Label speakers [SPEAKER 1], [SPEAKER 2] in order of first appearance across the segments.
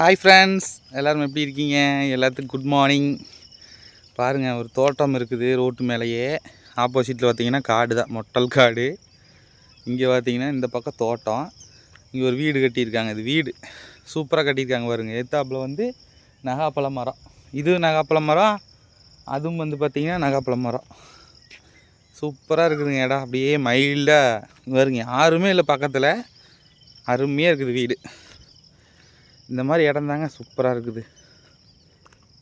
[SPEAKER 1] Hi friends எல்லோரும் எப்படி இருக்கீங்க? எல்லாத்துக்கும் குட் மார்னிங் பாருங்கள் ஒரு தோட்டம் இருக்குது ரோட்டு மேலேயே. ஆப்போசிட்டில் பார்த்தீங்கன்னா காடு தான் மொட்டல் காடு. இங்கே பார்த்தீங்கன்னா இந்த பக்கம் தோட்டம். இங்கே ஒரு வீடு கட்டியிருக்காங்க இது வீடு. சூப்பராக கட்டியிருக்காங்க பாருங்கள் எத்தாப்பில் வந்து நகாப்பழ மரம். இது நகாப்பழ மரம் அதுவும் வந்து பார்த்திங்கன்னா நகாப்பழ மரம். சூப்பராக இருக்குதுங்க இடம். அப்படியே மைல்டாக வருங்க யாருமே இல்லை பக்கத்தில். அருமையாக இருக்குது வீடு. இந்த மாதிரி இடம் தாங்க சூப்பராக இருக்குது.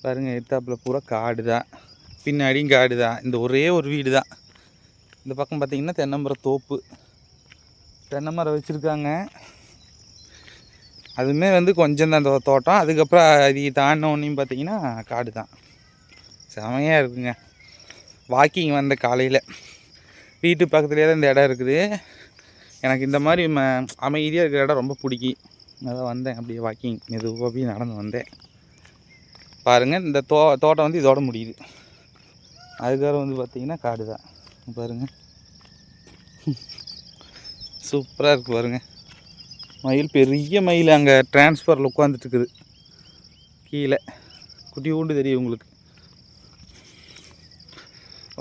[SPEAKER 1] பாருங்கள் எத்தாப்பில் பூரா காடு தான். பின்னாடியும் காடு தான். இந்த ஒரே ஒரு வீடு தான். இந்த பக்கம் பார்த்திங்கன்னா தென்னமரம் தோப்பு. தென்னை மரம் வச்சுருக்காங்க. அதுவுமே வந்து கொஞ்சம் தான் தோ- தோட்டம். அதுக்கப்புறம் அது தாண்டினோன்னையும் பார்த்தீங்கன்னா காடு தான். செமையாக இருக்குங்க. வாக்கிங் வந்த காலையில். வீட்டு பக்கத்துலேயே தான் இந்த இடம் இருக்குது. எனக்கு இந்த மாதிரி ம அமைதியாக இருக்கிற இடம் ரொம்ப பிடிக்கும். அதான் வந்தேன். அப்படியே வாக்கிங் மெதுவாக அப்படியே நடந்து வந்தேன். பாருங்கள் இந்த தோ தோட்டம் வந்து இதோட முடியுது. அதுக்கப்புறம் வந்து பார்த்திங்கன்னா காடு தான். பாருங்கள் சூப்பராக இருக்குது பாருங்க. மயில் பெரிய மயில் அங்கே டிரான்ஸ்ஃபரில் உட்காந்துட்டுருக்குது கீழே. குட்டி ஊண்டு தெரியும் உங்களுக்கு.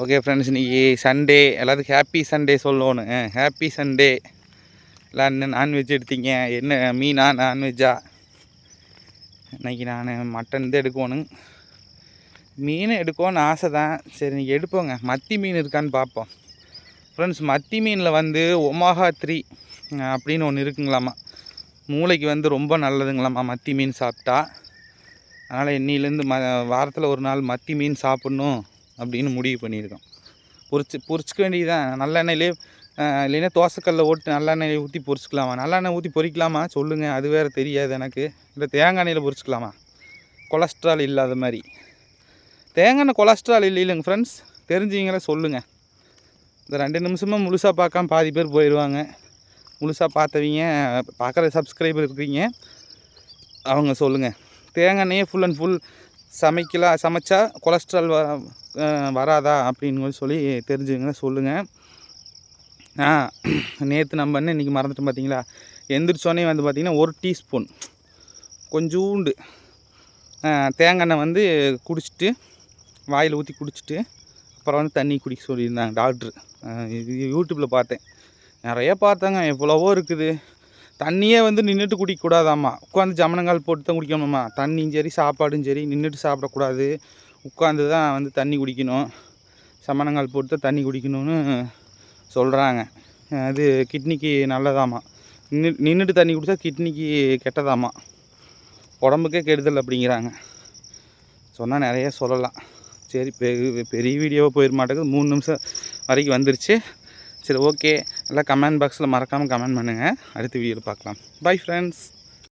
[SPEAKER 1] ஓகே ஃப்ரெண்ட்ஸ் இன்றைக்கி சண்டே எல்லாத்துக்கும் ஹாப்பி சண்டே சொல்லணும். ஹாப்பி சண்டே எல்லாம் என்ன நான்வெஜ் எடுத்தீங்க? என்ன மீனா நான்வெஜ்ஜா இன்னைக்கு நான் மட்டன் தான் எடுக்கணும். மீன் எடுக்கணும்னு ஆசை தான் சரி நீங்கள் எடுப்போங்க. மத்தி மீன் இருக்கான்னு பார்ப்போம். ஃப்ரெண்ட்ஸ் மத்தி மீனில் வந்து ஒமாகா த்ரீ அப்படின்னு ஒன்று இருக்குங்களாமா? மூளைக்கு வந்து ரொம்ப நல்லதுங்களாமா மத்தி மீன் சாப்பிட்டா? அதனால் இன்னிலேருந்து ம வாரத்தில் ஒரு நாள் மத்தி மீன் சாப்பிட்ணும் அப்படின்னு முடிவு பண்ணியிருக்கோம். பொரிச்சு பொரிச்சிக்க வேண்டியதுதான். நல்லெண்ணெயிலே அஹ், இல்லைன்னா தோசைக்கல்ல ஓட்டு நல்லெண்ணெய் ஊற்றி பொரிச்சிக்கலாமா? நல்லெண்ணெய் ஊற்றி பொரிக்கலாமா? சொல்லுங்கள் அது வேறு தெரியாது எனக்கு. இல்லை தேங்காய் எண்ணெயில் பொரிச்சிக்கலாமா? கொலஸ்ட்ரால் இல்லாத மாதிரி. தேங்காய் எண்ணெய் கொலஸ்ட்ரால் இல்லை இல்லைங்க ஃப்ரெண்ட்ஸ் தெரிஞ்சவங்கள சொல்லுங்கள் இந்த ரெண்டு நிமிஷமாக முழுசாக பார்க்காம பாதி பேர் போயிடுவாங்க முழுசாக பார்த்தவங்க பார்க்குற சப்ஸ்கிரைபர் இருக்கீங்க அவங்க சொல்லுங்கள் தேங்காய் எண்ணெயே ஃபுல் அண்ட் ஃபுல் சமைக்கலாம் சமைச்சா கொலஸ்ட்ரால் வ வராதா? அப்படின்னு சொல்லி தெரிஞ்சுங்க சொல்லுங்கள் நேற்று நம்ம என்ன இன்றைக்கி மறந்துட்டோம் பார்த்தீங்களா எந்திரிச்சோடனே வந்து பார்த்திங்கன்னா ஒரு டீஸ்பூன். கொஞ்சூண்டு. தேங்காய் எண்ணெய் வந்து குடிச்சிட்டு வாயில் ஊற்றி குடிச்சிட்டு அப்புறம் வந்து தண்ணி குடிக்க சொல்லியிருந்தாங்க டாக்டர். இது யூடியூப்பில் பார்த்தேன். நிறைய பார்த்தாங்க எவ்வளவோ இருக்குது. தண்ணியே வந்து நின்றுட்டு குடிக்கக்கூடாதாம்மா உட்காந்து ஜமனங்கால் போட்டு தான் குடிக்கணுமா தண்ணியும் சரி சாப்பாடும் சரி நின்றுட்டு சாப்பிடக்கூடாது. உட்காந்து தான் வந்து தண்ணி குடிக்கணும். சமணங்கால் போட்டு தான் தண்ணி குடிக்கணும்னு சொல்கிறாங்க அது கிட்னிக்கு நல்லதாம்மா. நின்று நின்றுட்டு தண்ணி குடித்தா கிட்னிக்கு கெட்டதாம்மா. உடம்புக்கே கெடுதல் அப்படிங்கிறாங்க. சொன்னால் நிறைய சொல்லலாம். சரி பெரிய பெரிய வீடியோவாக போயிட மாட்டேங்குது. மூணு நிமிஷம் வரைக்கும் வந்துருச்சு. சரி ஓகே எல்லாம் கமெண்ட் பாக்ஸில் மறக்காமல் கமெண்ட் பண்ணுங்கள் அடுத்த வீடியோவில் பார்க்கலாம். Bye friends